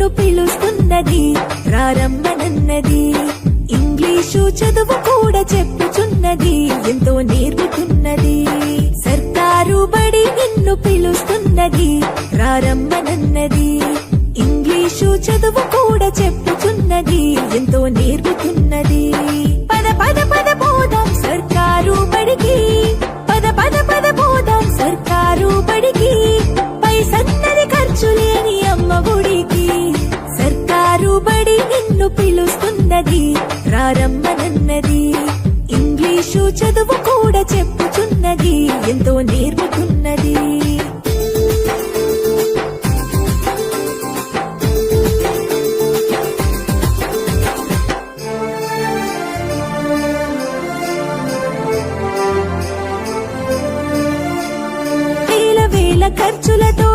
నిన్ను పిలుస్తున్నది ప్రారంభనన్నది. ఇంగ్లీషు చదువు కూడా చెప్పుచున్నది ఎంతో నేర్పుతున్నది. సర్కారు బడి నిన్ను పిలుస్తున్నది ప్రారంభనన్నది. ఇంగ్లీషు చదువు కూడా చెప్పుచున్నది ఎంతో నేర్పుతున్నది. ఉన్నది ప్రారంభనన్నది ఇంగ్లీషు చదువు కూడా చెప్పుచున్నది ఎంతో నేర్పుతున్నది. ఖర్చులతో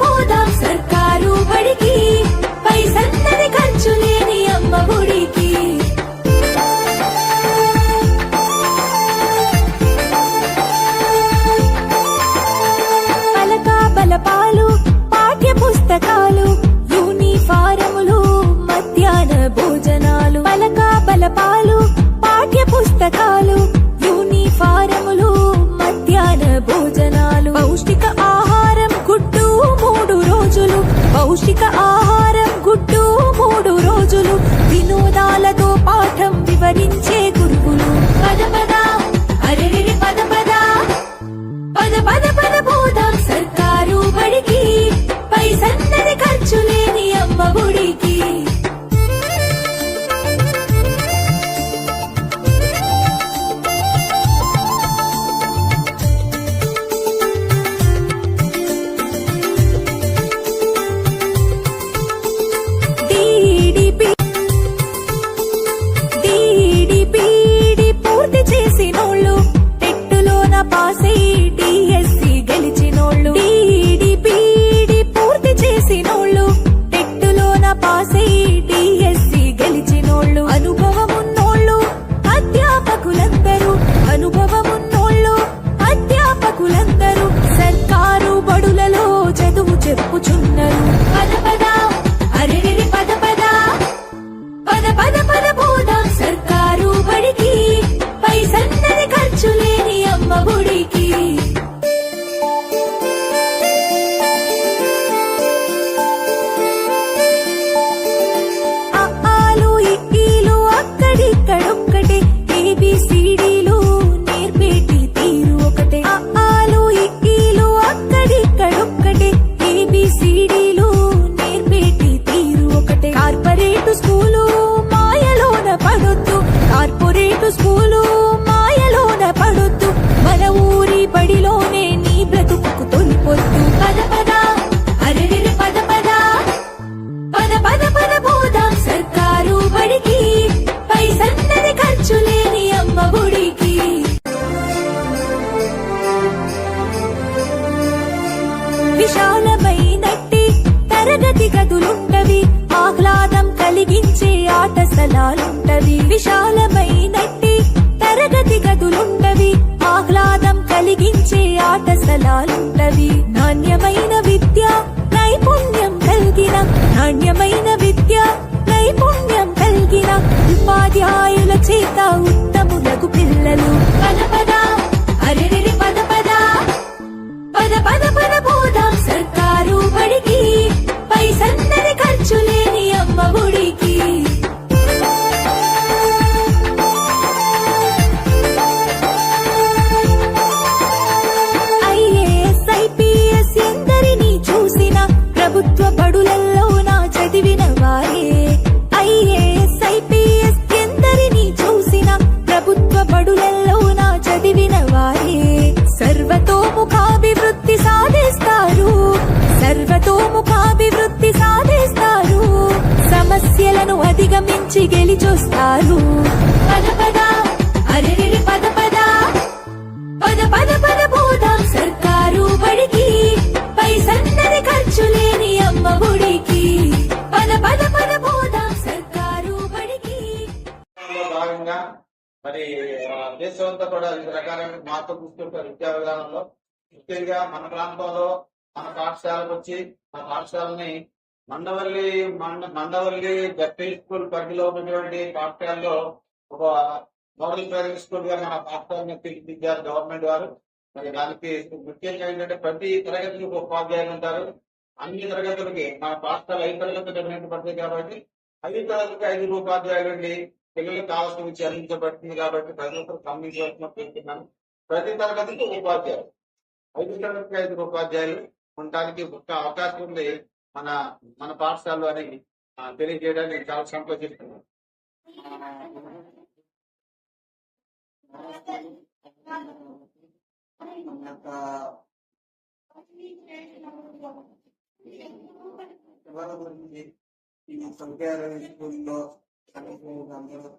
పోదాం సర్కారు బడికి పై సన్నని ఖర్చు లేని అమ్మ గుడికి పలక బలపాలు పాఠ్య పుస్తకాలు యూనిఫారములు మధ్యాహ్న భోజనాలు. పలక బలపాలు పాఠ్య పుస్తకాలు పౌష్టిక ఆహారం గుడ్డు మూడు రోజులు. వినోదాలతో పాఠం వివరించే ఉండవి విశాలమైనట్టి తరగతి గదులుండవి ఆహ్లాదం కలిగించే ఆట స్థలాలుండవి నాణ్యమైన విద్య నైపుణ్యం కలిగిన నాణ్యమైన విద్య నైపుణ్యం కలిగిన ఉపాధ్యాయుల చేత ఉత్తములకు పిల్లలు. పద అధిగమించి గెలిచొస్తారు పద పద. అరే పద పద. పద పద పద పోదాం సర్కారు బడికి. పైసన్నది ఖర్చు లేని అమ్మ గుడికి. పద పద పద పోదాం సర్కారు బడికి. భాగంగా మరి దేశం దేశమంతా కూడా వివిధ రకాలైన మార్పులు తీసుకుంటారు విద్యా విధానంలో ముఖ్యంగా మన ప్రాంతంలో మన పాఠశాలకు వచ్చి మన పాఠశాలని మండవల్లి మండ మండవల్లి గట్టి స్కూల్ పరిధిలో ఉన్నటువంటి పాఠశాలలో ఒక మోడల్ ప్రైవేట్ స్కూల్గా మన పాఠశాలను తీర్చిదిద్దారు గవర్నమెంట్ వారు. మరి దానికి ముఖ్యంగా ఏంటంటే ప్రతి తరగతికి ఒక ఉపాధ్యాయులు ఉంటారు. అన్ని తరగతులకి మన పాఠశాల ఐదు తరగతులు పడుతుంది కాబట్టి ఐదు తరగతికి ఐదు ఉపాధ్యాయులు అండి పిల్లలకు కావాల్సిన చెల్లించబడుతుంది అందించబడుతుంది కాబట్టి ప్రతి ఒక్కరు గమనించవలసిన ప్రతి తరగతికి ఉపాధ్యాయులు ఐదు తరగతికి ఐదు ఉపాధ్యాయులు ఉండడానికి ఒక అవకాశం ఉంది. మన మన పాఠశాలలో అని తెలియజేయడానికి చాలా సంతోషిస్తున్నాను గురించి ఈ సంఖ్యాల స్కూల్లో అందరూ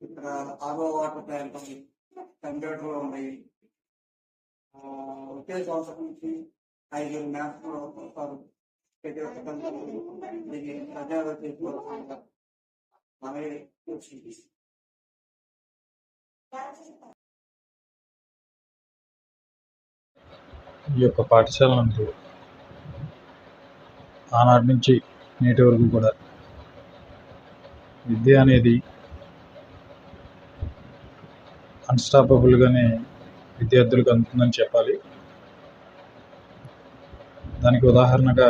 ఇక్కడ ఆరో వాటర్ ప్లాంట్ ఉంది కంప్యూటర్ ఉన్నాయి ఒకే సంవత్సరం నుంచి ఐదు మ్యాథ్స్ కూడా వస్తారు ప్రతి ఒక్క దీన్ని ప్రజలు చేసుకోవచ్చు మనమే వచ్చింది ఈ యొక్క పాఠశాల నందు ఆనాటి నుంచి నేటి వరకు కూడా విద్య అనేది అన్స్టాపబుల్గానే విద్యార్థులకు అందుతుందని చెప్పాలి. దానికి ఉదాహరణగా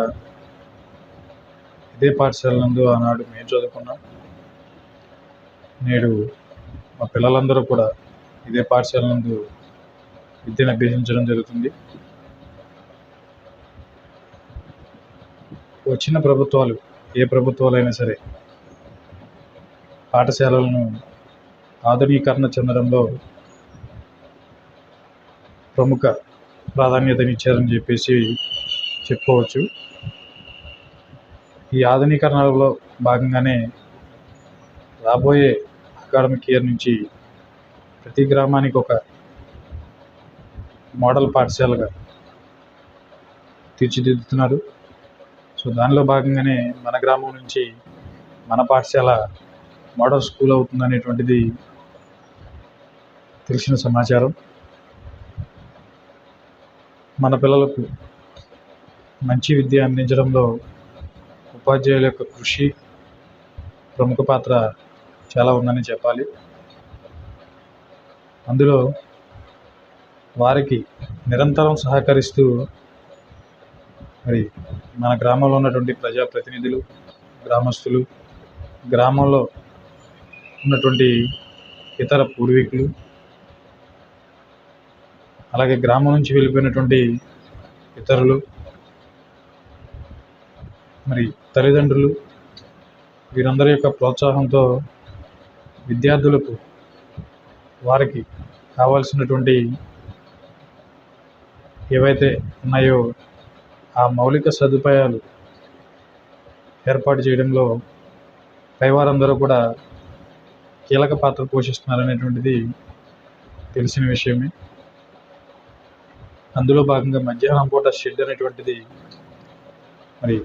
ఇదే పాఠశాల నందు ఆనాడు మేము చదువుకున్నాం. నేడు మా పిల్లలందరూ కూడా ఇదే పాఠశాల నందు విద్యను అభ్యసించడం జరుగుతుంది. వచ్చిన ప్రభుత్వాలు ఏ ప్రభుత్వాలైనా సరే పాఠశాలలను ఆధునీకరణ చెందడంలో ప్రముఖ ప్రాధాన్యతనిచ్చారని చెప్పేసి చెప్పుకోవచ్చు. ఈ ఆధునీకరణలో భాగంగానే రాబోయే అకాడమిక్ ఇయర్ నుంచి ప్రతి గ్రామానికి ఒక మోడల్ పాఠశాలగా తీర్చిదిద్దుతున్నారు. సో దానిలో భాగంగానే మన గ్రామం నుంచి మన పాఠశాల మోడల్ స్కూల్ అవుతుందనేటువంటిది తెలిసిన సమాచారం. మన పిల్లలకు మంచి విద్య అందించడంలో ఉపాధ్యాయుల యొక్క కృషి ప్రముఖ పాత్ర చాలా ఉందని చెప్పాలి. అందులో వారికి నిరంతరం సహకరిస్తూ మరి మన గ్రామంలో ఉన్నటువంటి ప్రజాప్రతినిధులు గ్రామస్తులు గ్రామంలో ఉన్నటువంటి ఇతర పూర్వీకులు అలాగే గ్రామం నుంచి వెళ్ళిపోయినటువంటి ఇతరులు మరి తల్లిదండ్రులు వీరందరి యొక్క ప్రోత్సాహంతో విద్యార్థులకు వారికి కావాల్సినటువంటి ఏవైతే ఉన్నాయో ఆ మౌలిక సదుపాయాలు ఏర్పాటు చేయడంలో పైవారందరూ కూడా కీలక పాత్ర పోషిస్తున్నారనేటువంటిది తెలిసిన విషయమే. అందులో భాగంగా మధ్యాహ్నం పూట షెడ్ అనేటువంటిది మరి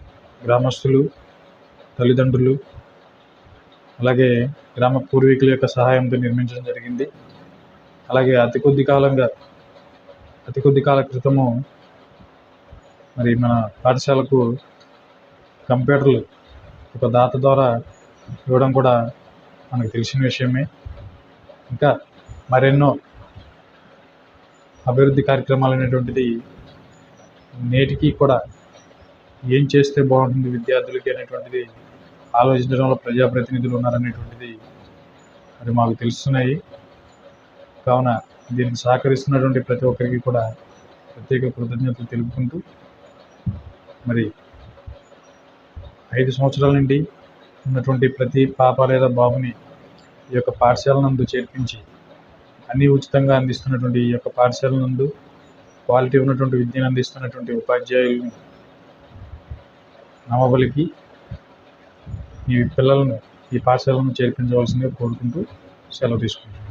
గ్రామస్తులు తల్లిదండ్రులు అలాగే గ్రామ పూర్వీకుల యొక్క సహాయంతో నిర్మించడం జరిగింది. అలాగే అతి కొద్ది కాలంగా అతి కొద్ది కాల క్రితము మరి మన పాఠశాలకు కంప్యూటర్లు ఒక దాత ద్వారా ఇవ్వడం కూడా మనకు తెలిసిన విషయమే. ఇంకా మరెన్నో అభివృద్ధి కార్యక్రమాలు అనేటువంటిది నేటికి కూడా ఏం చేస్తే బాగుంటుంది విద్యార్థులకి అనేటువంటిది ఆలోచించడంలో ప్రజాప్రతినిధులు ఉన్నారనేటువంటిది మరి మాకు తెలుస్తున్నాయి. కావున దీనికి సహకరిస్తున్నటువంటి ప్రతి ఒక్కరికి కూడా ప్రత్యేక కృతజ్ఞతలు తెలుపుకుంటూ మరి ఐదు సంవత్సరాల నుండి ఉన్నటువంటి ప్రతి పాప లేదా బాబుని ఈ యొక్క పాఠశాల నందు చేర్పించి అన్నీ ఉచితంగా అందిస్తున్నటువంటి ఈ యొక్క పాఠశాల నందు క్వాలిటీ ఉన్నటువంటి విద్యను అందిస్తున్నటువంటి ఉపాధ్యాయులను నవబలికి ఈ పిల్లలను ఈ పాఠశాలను చేర్పించవలసిందిగా కోరుకుంటూ సెలవు తీసుకుంటున్నాను.